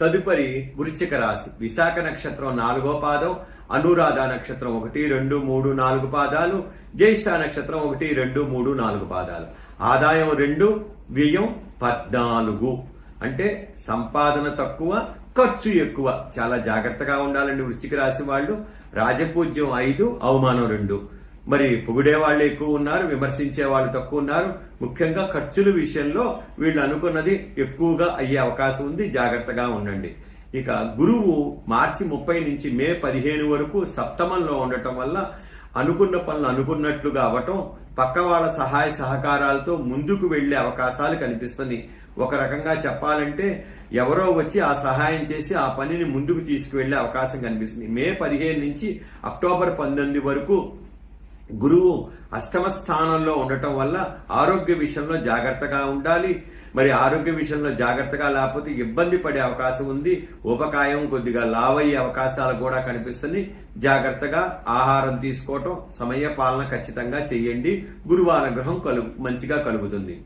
తదుపరి వృశ్చిక రాశి. విశాఖ నక్షత్రం నాలుగో పాదం అనురాధ నక్షత్రం ఒకటి రెండు మూడు నాలుగు పాదాలు జ్యేష్ఠ నక్షత్రం ఒకటి రెండు మూడు నాలుగు పాదాలు. ఆదాయం రెండు వ్యయం పద్నాలుగు. అంటే సంపాదన తక్కువ ఖర్చు ఎక్కువ. చాలా జాగ్రత్తగా ఉండాలండి వృశ్చిక రాశి వాళ్ళు. రాజపూజ్యం ఐదు అవమానం రెండు. మరి పొగిడే వాళ్ళు ఎక్కువ ఉన్నారు విమర్శించే వాళ్ళు తక్కువ ఉన్నారు. ముఖ్యంగా ఖర్చుల విషయంలో వీళ్ళు అనుకున్నది ఎక్కువగా అయ్యే అవకాశం ఉంది. జాగ్రత్తగా ఉండండి. ఇక గురువు మార్చి ముప్పై నుంచి మే పదిహేను వరకు సప్తమంలో ఉండటం వల్ల అనుకున్న పనులు అనుకున్నట్లుగా అవటం పక్క వాళ్ళ సహాయ సహకారాలతో ముందుకు వెళ్ళే అవకాశాలు కనిపిస్తుంది. ఒక రకంగా చెప్పాలంటే ఎవరో వచ్చి ఆ సహాయం చేసి ఆ పనిని ముందుకు తీసుకువెళ్ళే అవకాశం కనిపిస్తుంది. మే పదిహేను నుంచి అక్టోబర్ పంతొమ్మిది వరకు గురువు అష్టమ స్థానంలో ఉండటం వల్ల ఆరోగ్య విషయంలో జాగ్రత్తగా ఉండాలి. మరి ఆరోగ్య విషయంలో జాగ్రత్తగా లేకపోతే ఇబ్బంది పడే అవకాశం ఉంది. ఉపకాయం కొద్దిగా లావయ్యే అవకాశాలు కూడా కనిపిస్తుంది. జాగ్రత్తగా ఆహారం తీసుకోవటం సమయ పాలన ఖచ్చితంగా చేయండి. గురువు అనుగ్రహం కలు మంచిగా కలుగుతుంది.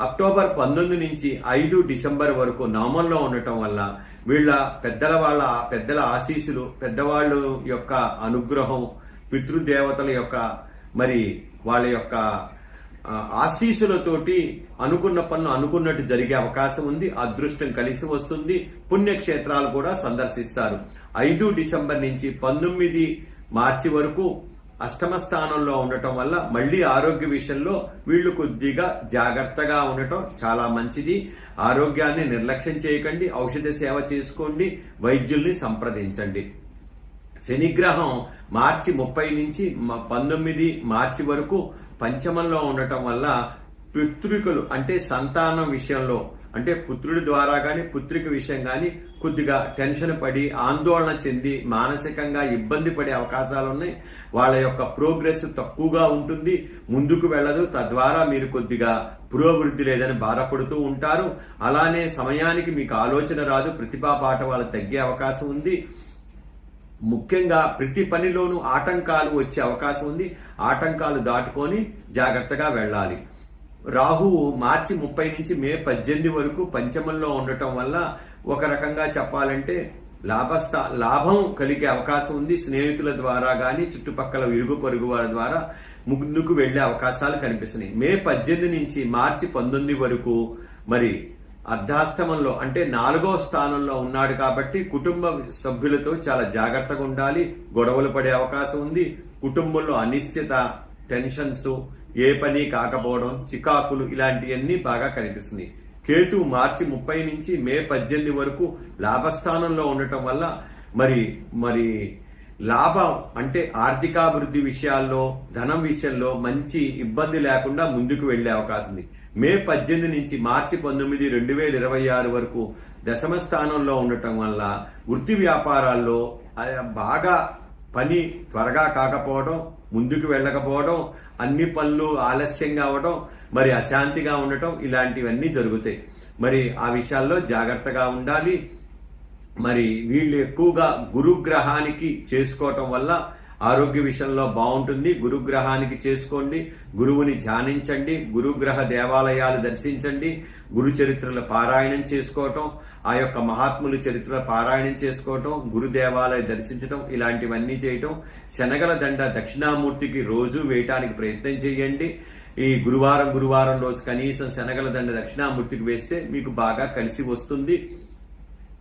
అక్టోబర్ పంతొమ్మిది నుంచి ఐదు డిసెంబర్ వరకు నామంలో ఉండటం వల్ల వీళ్ళ పెద్దల వాళ్ళ పెద్దల ఆశీస్సులు పెద్దవాళ్ళు యొక్క అనుగ్రహం పితృదేవతల యొక్క మరి వాళ్ళ యొక్క ఆశీసులతోటి అనుకున్న పనులు అనుకున్నట్టు జరిగే అవకాశం ఉంది అదృష్టం కలిసి వస్తుంది పుణ్యక్షేత్రాలు కూడా సందర్శిస్తారు. ఐదు డిసెంబర్ నుంచి పంతొమ్మిది మార్చి వరకు అష్టమ స్థానంలో ఉండటం వల్ల మళ్ళీ ఆరోగ్య విషయంలో వీళ్ళు కొద్దిగా జాగ్రత్తగా ఉండటం చాలా మంచిది. ఆరోగ్యాన్ని నిర్లక్ష్యం చేయకండి ఔషధ సేవ చేసుకోండి వైద్యుల్ని సంప్రదించండి. శనిగ్రహం మార్చి ముప్పై నుంచి పంతొమ్మిది మార్చి వరకు పంచమంలో ఉండటం వల్ల పుత్రికలు అంటే సంతానం విషయంలో అంటే పుత్రుడి ద్వారా కానీ పుత్రిక విషయం కానీ కొద్దిగా టెన్షన్ పడి ఆందోళన చెంది మానసికంగా ఇబ్బంది పడే అవకాశాలు ఉన్నాయి. వాళ్ళ యొక్క ప్రోగ్రెస్ తక్కువగా ఉంటుంది. ముందుకు వెళ్ళదు. తద్వారా మీరు కొద్దిగా పురోభివృద్ధి లేదని బాధపడుతూ ఉంటారు. అలానే సమయానికి మీకు ఆలోచన రాదు. ప్రతిభా పాఠ వాళ్ళు తగ్గే అవకాశం ఉంది. ముఖ్యంగా ప్రతి పనిలోనూ ఆటంకాలు వచ్చే అవకాశం ఉంది. ఆటంకాలు దాటుకొని జాగ్రత్తగా వెళ్ళాలి. రాహువు మార్చి ముప్పై నుంచి మే పద్దెనిమిది వరకు పంచమంలో ఉండటం వల్ల ఒక రకంగా చెప్పాలంటే లాభస్థ లాభం కలిగే అవకాశం ఉంది. స్నేహితుల ద్వారా కానీ చుట్టుపక్కల ఇరుగు పొరుగు వారి ద్వారా ముందుకు వెళ్ళే అవకాశాలు కనిపిస్తున్నాయి. మే పద్దెనిమిది నుంచి మార్చి పంతొమ్మిది వరకు మరి అర్ధాష్టమంలో అంటే నాలుగో స్థానంలో ఉన్నాడు కాబట్టి కుటుంబ సభ్యులతో చాలా జాగ్రత్తగా ఉండాలి గొడవలు పడే అవకాశం ఉంది. కుటుంబంలో అనిశ్చిత టెన్షన్స్ ఏ పని కాకపోవడం చికాకులు ఇలాంటివన్నీ బాగా కనిపిస్తుంది. కేతు మార్చి ముప్పై నుంచి మే పద్దెనిమిది వరకు లాభస్థానంలో ఉండటం వల్ల మరి మరి లాభం అంటే ఆర్థికాభివృద్ధి విషయాల్లో ధనం విషయంలో మంచి ఇబ్బంది లేకుండా ముందుకు వెళ్ళే అవకాశం ఉంది. మే పద్దెనిమిది నుంచి మార్చి పంతొమ్మిది రెండు వేల ఇరవై ఆరు వరకు దశమ స్థానంలో ఉండటం వల్ల వృత్తి వ్యాపారాల్లో బాగా పని త్వరగా కాకపోవడం ముందుకు వెళ్ళకపోవడం అన్ని పనులు ఆలస్యంగా అవడం మరి అశాంతిగా ఉండటం ఇలాంటివన్నీ జరుగుతాయి. మరి ఆ విషయాల్లో జాగ్రత్తగా ఉండాలి. మరి వీళ్ళు ఎక్కువగా గురుగ్రహానికి చేసుకోవటం వల్ల ఆరోగ్య విషయంలో బాగుంటుంది. గురుగ్రహానికి చేసుకోండి. గురువుని ధ్యానించండి. గురుగ్రహ దేవాలయాలు దర్శించండి. గురు చరిత్రల పారాయణం చేసుకోవటం ఆ యొక్క మహాత్ముల చరిత్రల పారాయణం చేసుకోవటం గురు దేవాలయ దర్శించటం ఇలాంటివన్నీ చేయటం. శనగల దండ దక్షిణామూర్తికి రోజు వేయటానికి ప్రయత్నం చేయండి. ఈ గురువారం గురువారం రోజు కనీసం శనగల దండ దక్షిణామూర్తికి వేస్తే మీకు బాగా కలిసి వస్తుంది.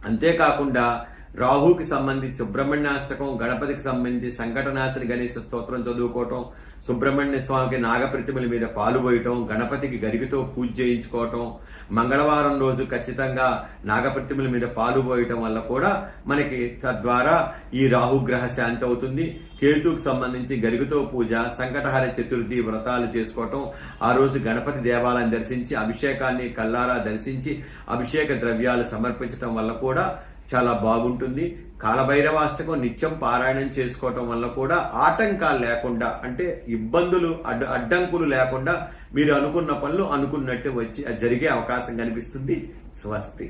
అంతేకాకుండా రాహుకి సంబంధించి సుబ్రహ్మణ్యాష్టకం గణపతికి సంబంధించి సంకటనాశని గణేశ స్తోత్రం చదువుకోవటం సుబ్రహ్మణ్య స్వామికి నాగప్రతిమల మీద పాలు పోయటం గణపతికి గరిగితో పూజ చేయించుకోవటం మంగళవారం రోజు ఖచ్చితంగా నాగప్రతిమల మీద పాలు పోయటం వల్ల కూడా మనకి తద్వారా ఈ రాహుగ్రహ శాంతి అవుతుంది. కేతుకు సంబంధించి గరిగుతో పూజ సంకటహర చతుర్థి వ్రతాలు చేసుకోవటం ఆ రోజు గణపతి దేవాలయం దర్శించి అభిషేకాన్ని కల్లారా దర్శించి అభిషేక ద్రవ్యాలు సమర్పించటం వల్ల కూడా చాలా బాగుంటుంది. కాలభైరవాష్టకం నిత్యం పారాయణం చేసుకోవటం వల్ల కూడా ఆటంకాలు లేకుండా అంటే ఇబ్బందులు అడ్డ అడ్డంకులు లేకుండా మీరు అనుకున్న పనులు అనుకున్నట్టు వచ్చి జరిగే అవకాశం కనిపిస్తుంది. స్వస్తి.